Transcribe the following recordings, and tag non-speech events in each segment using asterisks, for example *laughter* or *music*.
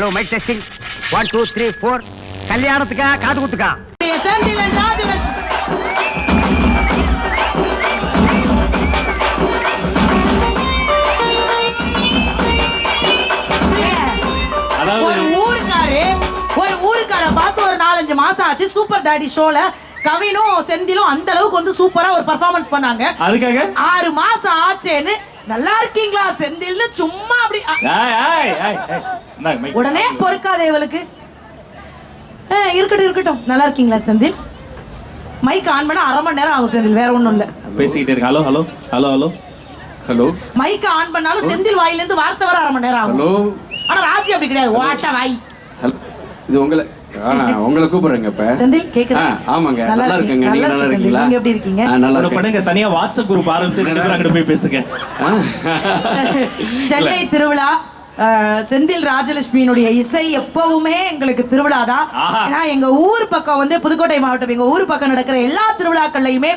Hello mic testing one two three four கல்யாணத்துக்கா காது குத்துக்கா? ஒரு ஊருக்காரு ஒரு ஊருக்கார பார்த்து ஒரு நாலஞ்சு மாசம் ஆச்சு சூப்பர் டாடி ஷோல கவினும் செந்திலும் அந்த அளவுக்கு வந்து சூப்பரா ஒரு பர்ஃபார்மன்ஸ் பண்ணாங்க. அதுக்காக? ஆறு மாசம் ஆச்சேன்னு நல்லா இருக்கீங்களா செந்தில்னு சும்மா அப்படி. உடனே பொறுக்காதே இவளுக்கு. ஆ, இருக்கட்டும் இருக்கட்டும். நல்லா இருக்கீங்களா செந்தில்? மைக் ஆன் பண்ண அரை மணி நேரம் ஆகும் செந்தில். வேற ஒண்ணும் இல்ல. பேசிக்கிட்டே இருக்கு hello hello hello hello. Hello. Mic on பண்ணாலும் செந்தில் வாயில இருந்து வார்த்தை வர அரை மணி நேரம் ஆகும். ஹலோ. ஆனா ராஜி அப்படி கிடையாது. வாட்ட வாய். ஹலோ இது உங்களை உங்களை கூப்பிடுறேங்க இப்ப. செந்தில் கேக்குதா? ஆமாங்க. நல்லா இருக்கேங்க. நீங்க நல்லா. இருக்கீங்களா? நீங்க எப்படி இருக்கீங்க? நல்லா இருக்கேன். பண்ணுங்க தனியா வாட்ஸ்அப் குரூப் ஆரம்பிச்சு ரெண்டு பேரும் அங்கிட்டு போய் பேசுங்க. சென்னை திருவிழா அஹ், செந்தில் ராஜலட்சுமியினுடைய இசை எப்பவுமே எங்களுக்கு திருவிழா தான். ஏன்னா எங்க ஊர் பக்கம் வந்து புதுக்கோட்டை மாவட்டம் எங்க ஊர் பக்கம் நடக்கிற எல்லா திருவிழாக்கள்லையுமே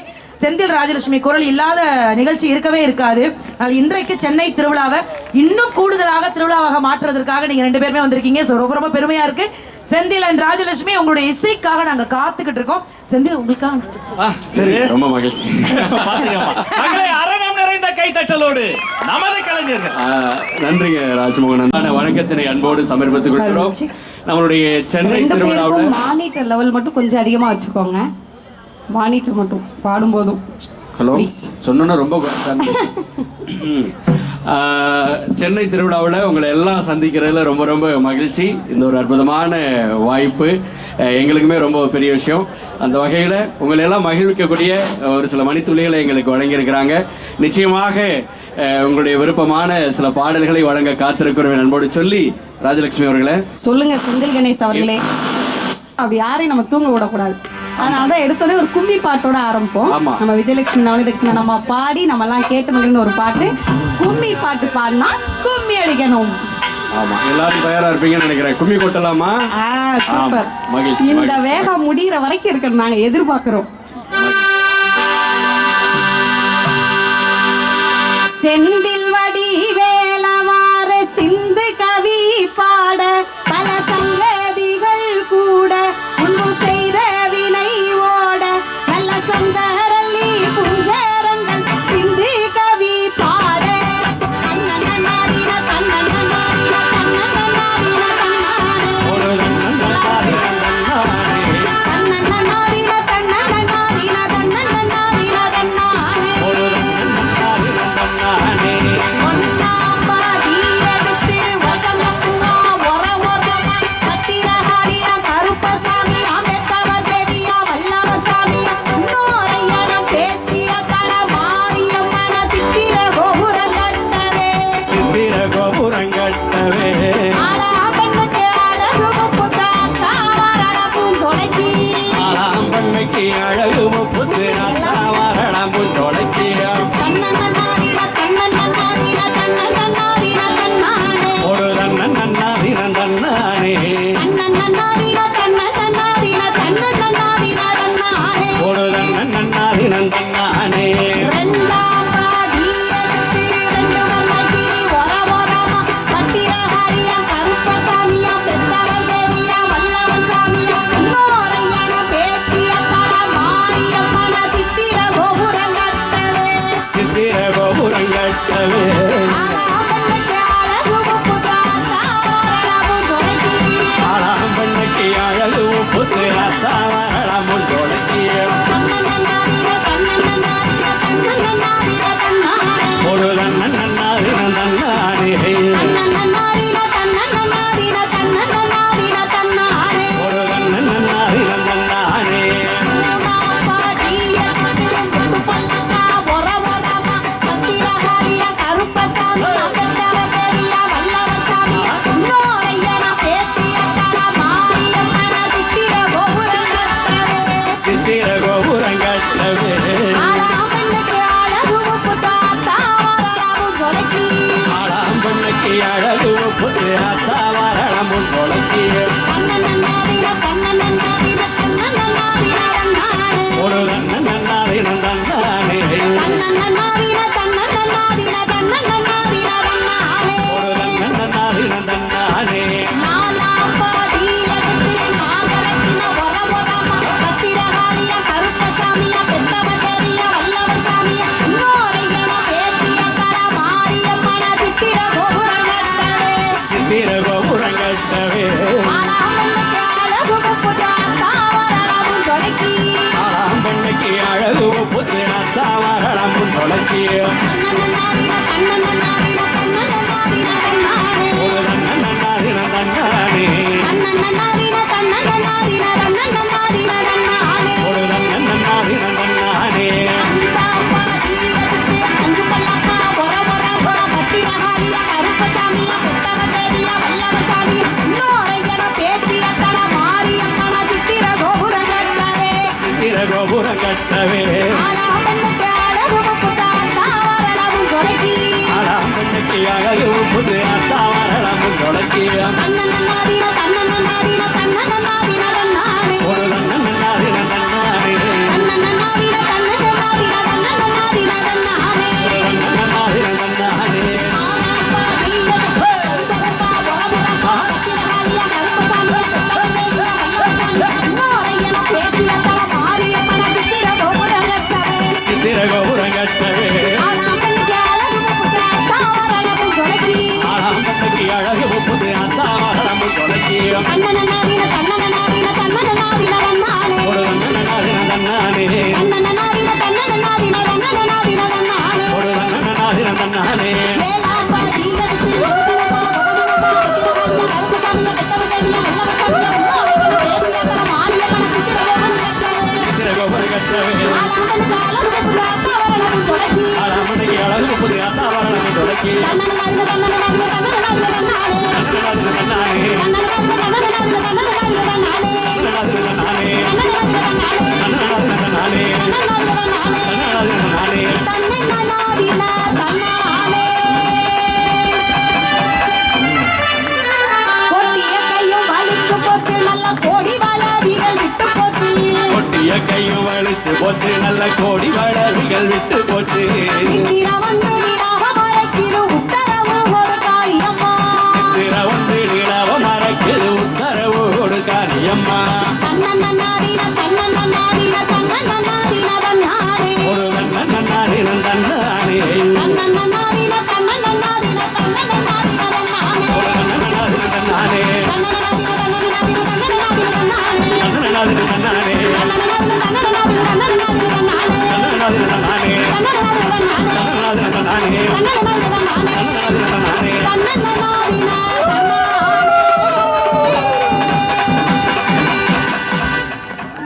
செந்தில் ராஜலட்சுமி குரல் இல்லாத நிகழ்ச்சி இருக்கவே இருக்காது. ஆனால் இன்றைக்கு சென்னை திருவிழாவை இன்னும் கூடுதலாக திருவிழாவாக மாற்றுறதுக்காக நீங்க ரெண்டு பேருமே வந்திருக்கீங்க. ஸோ ரொம்ப ரொம்ப பெருமையா இருக்கு. செந்தில் அண்ட் ராஜலட்சுமி உங்களுடைய இசைக்காக நாங்க காத்துக்கிட்டு இருக்கோம். செந்தில் உங்களுக்காக சரி. ரொம்ப மகிழ்ச்சி. அரங்கம் நிறைந்த கைத்தட்டலோடு நமது கலைஞர்கள். நன்றிங்க ராஜ்மோகன். நான் வணக்கத்தினை அன்போடு சமர்ப்பித்துக் கொள்கிறோம். நம்மளுடைய சென்னை பேருக்கும் மானிட்டர் லெவல் மட்டும் கொஞ்சம் அதிகமா வச்சுக்கோங்க. மானிட்டர் மட்டும் பாடும்போதும். ஹலோ. சொன்னா ரொம்ப சென்னை திருவிழாவில் உங்களை எல்லாம் சந்திக்கிறதுல ரொம்ப ரொம்ப மகிழ்ச்சி. இந்த ஒரு அற்புதமான வாய்ப்பு. எங்களுக்குமே ரொம்ப பெரிய விஷயம். அந்த வகையில் உங்களை எல்லாம் மகிழ்விக்கக்கூடிய ஒரு சில மணித்துளிகளை எங்களுக்கு வழங்கியிருக்கிறாங்க. நிச்சயமாக உங்களுடைய விருப்பமான சில பாடல்களை வழங்க காத்திருக்கிறோம் அன்போடு சொல்லி ராஜலட்சுமி அவர்களே. சொல்லுங்க செந்தில் கணேஷ் அவர்களே. அப்படி யாரையும் நம்ம தூங்க விடக்கூடாது. அதனால தான் எடுத்தோடனே ஒரு கும்மி பாட்டோட ஆரம்பிப்போம். நம்ம விஜயலட்சுமி நவனிதட்சுமி நம்ம பாடி நம்ம எல்லாம் கேட்டு மகிழ்ந்த ஒரு பாட்டு. கும்மி பாட்டு பாடினா கும்மி அடிக்கணும். ஆமாம் எல்லாரும் தயாராக இருப்பீங்கன்னு நினைக்கிறேன். கும்மி கொட்டலாமா? ஆ சூப்பர் ஆமா. மகிழ்ச்சி, இந்த. வேகம் முடிகிற வரைக்கும் இருக்கணும். நாங்க எதிர்பார்க்கிறோம். செந்தில் ஆலாம்பண்ணைக்கு அழகு முப்புத்து வரலாம் தொடக்கியா கோபுரங்கட்டவே சித்திர கோபுரம் கட்டவே கொட்டிய கையும் வலிச்சு போச்சு நல்ல கோடி வளவிகள் விட்டு போச்சு.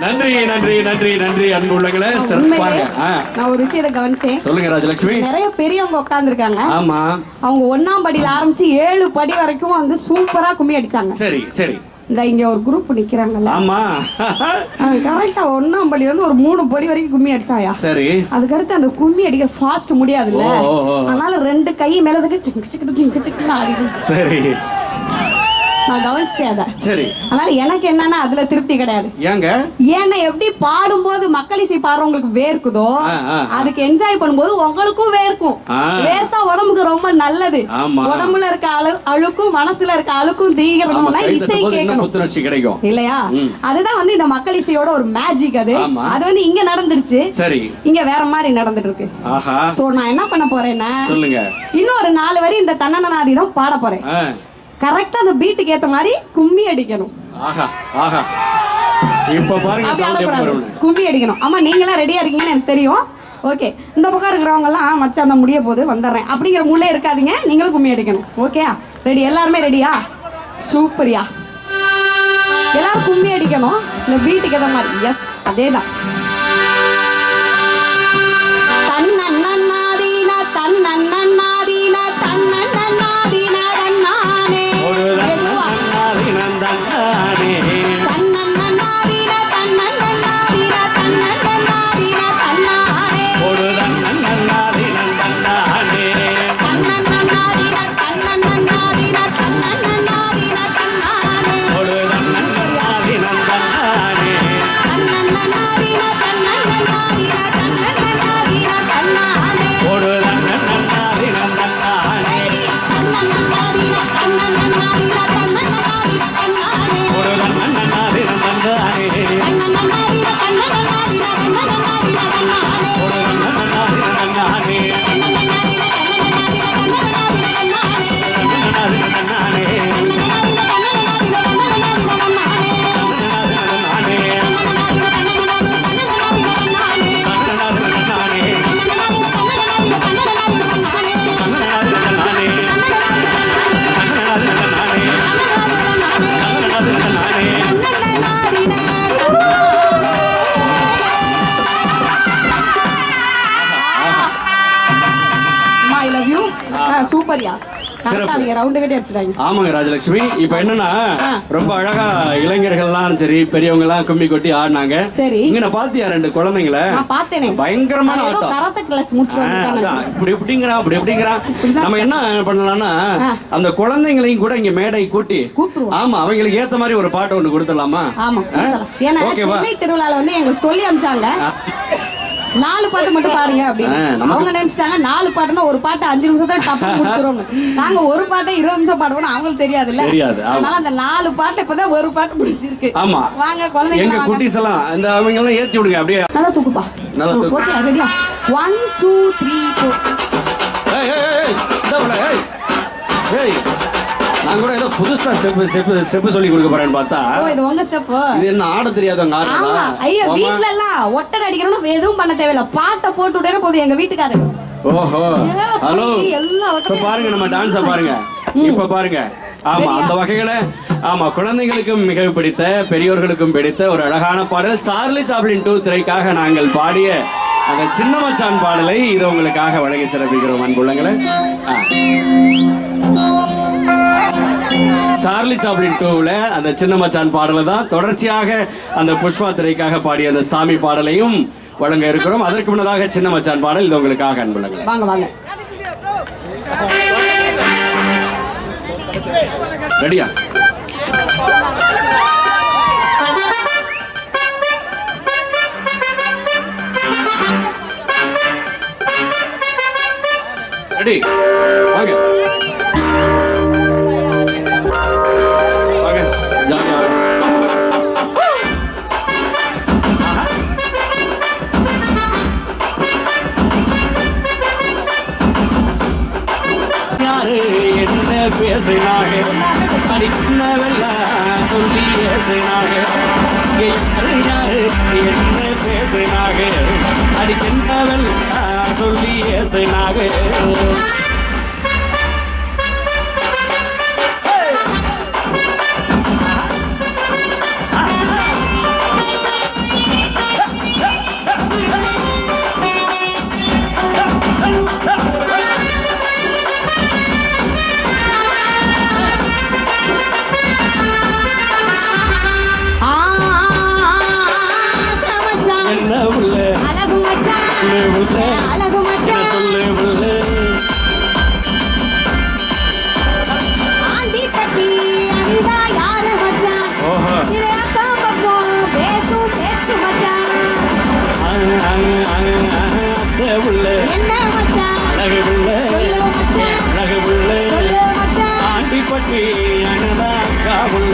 நன்றி நன்றி நன்றி நன்றி அன்பு உள்ளங்களே. சிறப்பாக உண்மையிலே ஆ, நான் ஒரு விஷயத்தை கவனிச்சேன். சொல்லுங்க ராஜலட்சுமி. நிறைய பெரியவங்க உட்காந்துருக்காங்க ஆமா. அவங்க ஒண்ணாம் படியில ஆரம்பிச்சு ஏழு படி வரைக்கும் வந்து சூப்பரா கும்மி அடிச்சாங்க. சரி சரி. இந்த இங்க ஒரு குரூப் நிக்கிறாங்கல்ல. ஆமா. கரெக்டா ஒண்ணாம் படியில இருந்து ஒரு மூணு படி வரைக்கும் கும்மி அடிச்சாயா? சரி. அதுக்கடுத்து அந்த கும்மி அடிக்கிற ஃபாஸ்ட் முடியாதுல்ல. அதனால ரெண்டு கை மேல சிக்கு சிங்கு சிக்குன்னு ஆடிது சரி. நான் கவனிச்சிட்டேன் அதை. சரி. அதனால எனக்கு என்னன்னா அதுல திருப்தி கிடையாது. ஏங்க? ஏன்னா எப்படி பாடும்போது மக்கள் இசை பாடுறவங்களுக்கு வேர்க்குதோ. அதுக்கு என்ஜாய் பண்ணும்போது உங்களுக்கும் வேர்க்கும். வேர்த்தா உடம்புக்கு ரொம்ப நல்லது. உடம்புல இருக்க அழு அழுக்கும் மனசுல இருக்க அழுக்கும் கை இசை கேட்கணும். கிடைக்கும். இல்லையா? அதுதான் வந்து இந்த மக்கள் இசையோட ஒரு மேஜிக் அது. அது வந்து இங்க நடந்துருச்சு. சரி. இங்க வேற மாதிரி நடந்துட்டு இருக்கு சோ நான் என்ன பண்ண போறேன்னா சொல்லுங்க. இன்னும் ஒரு நாலு வரி இந்த தன்னனாதி தான் பாட போறேன் கரெக்டா அந்த பீட்டுக்கு ஏத்த மாதிரி கும்மி அடிக்கணும். ஆஹா ஆஹா. இப்ப பாருங்க. கும்மி அடிக்கணும். ஆமா நீங்களாம் ரெடியா இருக்கீங்கன்னு எனக்கு தெரியும். ஓகே இந்த பக்கம் இருக்கிறவங்க எல்லாம் மச்சான் அந்த முடிய போது வந்துடுறேன். அப்படிங்கிற மூலே இருக்காதீங்க. நீங்களும் கும்மி அடிக்கணும். ஓகேயா ரெடி எல்லாருமே ரெடியா சூப்பரியா எல்லாரும் கும்மி அடிக்கணும். இந்த பீட்டுக்கு ஏத்த மாதிரி. எஸ் அதேதான். தன்னன்னாதீன தன்னன்னாதீன நீங்க ரவுண்டு கட்டி அடிச்சிட்டாங்க. ஆமாங்க ராஜலட்சுமி. இப்ப என்னன்னா. ரொம்ப அழகா இளைஞர்கள்லாம் சரி பெரியவங்க எல்லாம் கும்மி கொட்டி ஆடினாங்க. சரி. இங்க பாத்தியா ரெண்டு குழந்தைங்கள? பயங்கரமான. இப்படி எப்படிங்கிறான் அப்படி எப்படிங்கிறான் இப்படிதான் நம்ம என்ன பண்ணலாம்னா. அந்த குழந்தைங்களையும் கூட இங்க மேடை கூட்டி. ஆமா அவங்களுக்கு ஏத்த மாதிரி ஒரு பாட்டு ஒண்ணு கொடுத்துடலாமா? ஓகேவா? திருவிழால வந்து எங்களுக்கு சொல்லி அனுப்பிச்சாங்க. நாலு பாட்டு மட்டும் பாடுங்க அப்படின்னு. அவங்க நினைச்சிட்டாங்க நாலு பாட்டுனா ஒரு பாட்டு அஞ்சு நிமிஷத்துல டப்பு *laughs* முடிச்சிரும் நாங்க ஒரு பாட்டை இருபது நிமிஷம் பாடுவோம் அவங்களுக்கு தெரியாது, ஆமா. அதனால அந்த நாலு பாட்டு இப்பதான் ஒரு பாட்டு முடிச்சிருக்கு ஆமா. வாங்க எங்க குழந்தைங்க. குட்டீஸ் எல்லாம் இந்த அவங்க எல்லாம் ஏத்தி விடுங்க அப்படியே. நல்லா தூக்குப்பா. நல்லா தூக்கு. ஓகே ரெடியா ஒன் டூ த்ரீ ஃபோர் ஏய், ஏய், ஏய், ஏய். ஏய், நான் கூட ஏதோ புதுசா ஸ்டெப் ஸ்டெப் ஸ்டெப் சொல்லி கொடுக்க போறேன்னு பார்த்தா ஓ இது உங்க ஸ்டெப் இது என்ன ஆட தெரியாதவங்க ஆமா. ஐயா. வீட்ல எல்லாம் ஒட்டடை அடிக்கணும்னு எதுவும் பண்ண தேவையில்ல. பாட்டை போட்டு விட்டேன்னா போதும் எங்க வீட்டுக்காரர். ஓஹோ. ஹலோ. இப்ப பாருங்க நம்ம டான்ஸ பாருங்க. இப்ப பாருங்க. ஆமா? அந்த வகையில ஆமா குழந்தைகளுக்கும் மிக பிடித்த பெரியோர்களுக்கும் பிடித்த ஒரு அழகான பாடல் சார்லி சாப்ளின் டூ திரைக்காக நாங்கள் பாடிய அந்த சின்ன மச்சான் பாடலை இது உங்களுக்காக வழங்கி சிறப்பிக்கிறோம் அன்புள்ளங்களே. சார்லி சாப்ளின் டூவில் அந்த சின்ன மச்சான் பாடலை தான் தொடர்ச்சியாக அந்த புஷ்பா திரைக்காக பாடிய அந்த சாமி பாடலையும் வழங்க இருக்கிறோம். அதற்கு முன்னதாக சின்ன மச்சான் பாடல். இது உங்களுக்காக அன்புள்ளங்களே வாங்க வாங்க. ரெடியா ரெடி வாங்க. பேசினாங்க அடிக்கவல்ல சொல்லி பேசினாங்க யாரு யாரு என்ன பேசினாங்க அடிக்கவல்ல சொல்லி பேசினாங்க உள்ள சொல்லு மச்சான். ஆண்டிப்பட்டி அண்ணதா அக்கா உள்ள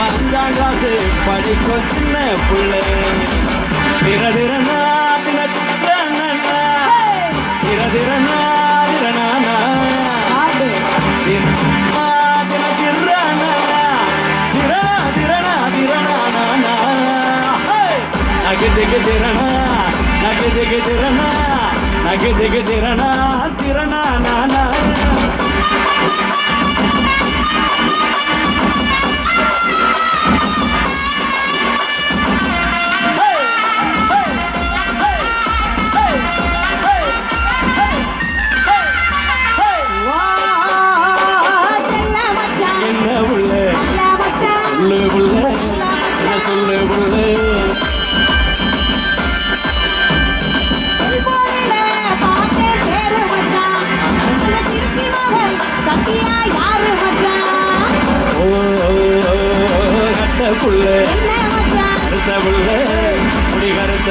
அஞ்சாம் கிளாஸ் படிக்கும் சின்ன புள்ள. தினத்திரனா திரதிரனா திரணானா திரணா திரணா திரணானா திகு திரணா நகு திகு திரணா நகு திகு திரணா திரணா நானா.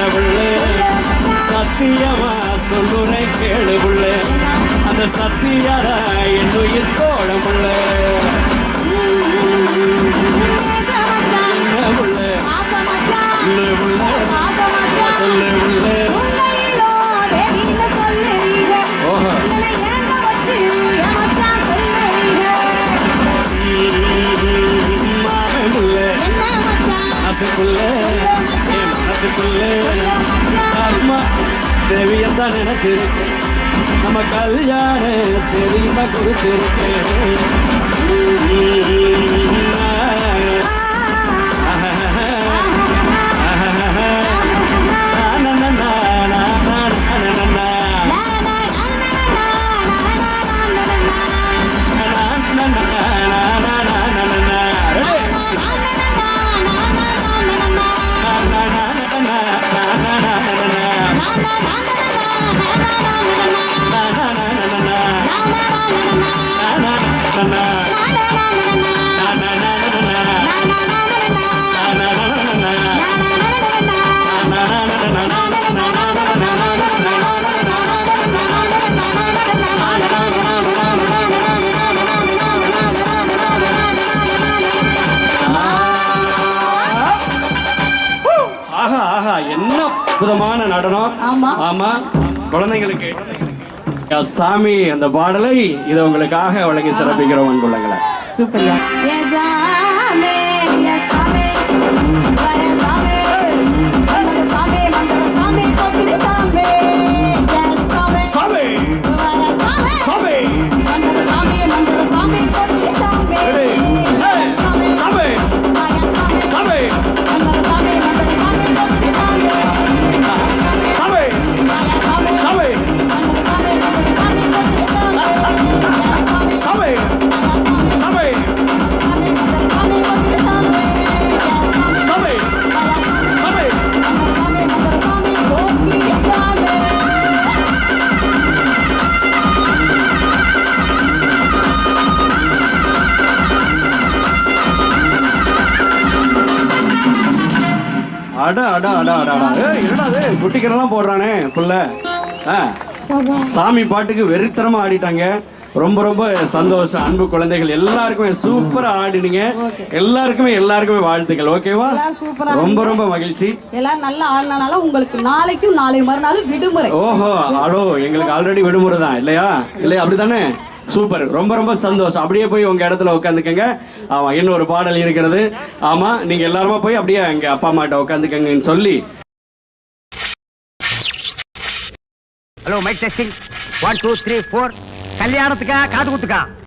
சொல்லு மச்சான். சத்தியமா சொல்லுறேன் கேளு என்ன? அந்த சத்தியாரா என்னுயிர் தோழ புள்ள பேச மச்சான். என்ன நினைச்சிருக்கேன் நம்ம கல்யாணம் தெரியுமா கொடுத்திருக்கேன். என்ன அற்புதமான நடனம்? ஆமா. ஆமா. குழந்தைங்களுக்கு. சாமி அந்த பாடலை இதை உங்களுக்காக வழங்கி சிறப்பிக்கிறோம் அன்புள்ளங்களை சூப்பர்யா. குட்டிக்கரெல்லாம் போடுறானே புள்ள. சாமி பாட்டுக்கு வெறித்தனமா ஆடிட்டாங்க. ரொம்ப ரொம்ப சந்தோஷம். அன்பு குழந்தைகள் எல்லாருக்குமே சூப்பரா ஆடினீங்க. எல்லாருக்குமே எல்லாருக்குமே வாழ்த்துக்கள் ஓகேவா? ரொம்ப ரொம்ப மகிழ்ச்சி. எல்லாரும் நல்லா ஆடினால உங்களுக்கு நாளைக்கும் நாளை மறுநாள் விடுமுறை. ஓஹோ அடோ எங்களுக்கு ஆல்ரெடி விடுமுறை தான் இல்லையா? இல்லையா? அப்படிதானே சூப்பர் ரொம்ப ரொம்ப சந்தோஷம். அப்படியே போய் உங்க இடத்துல உட்காந்துக்கங்க. ஆமா இன்னொரு பாடல் இருக்கிறது. ஆமா நீங்க எல்லாருமா போய் அப்படியே அங்க அப்பா அம்மாட்ட உட்காந்துக்கங்கன்னு சொல்லி hello mic testing one two three four கல்யாணத்துக்கா காது குத்துக்கா?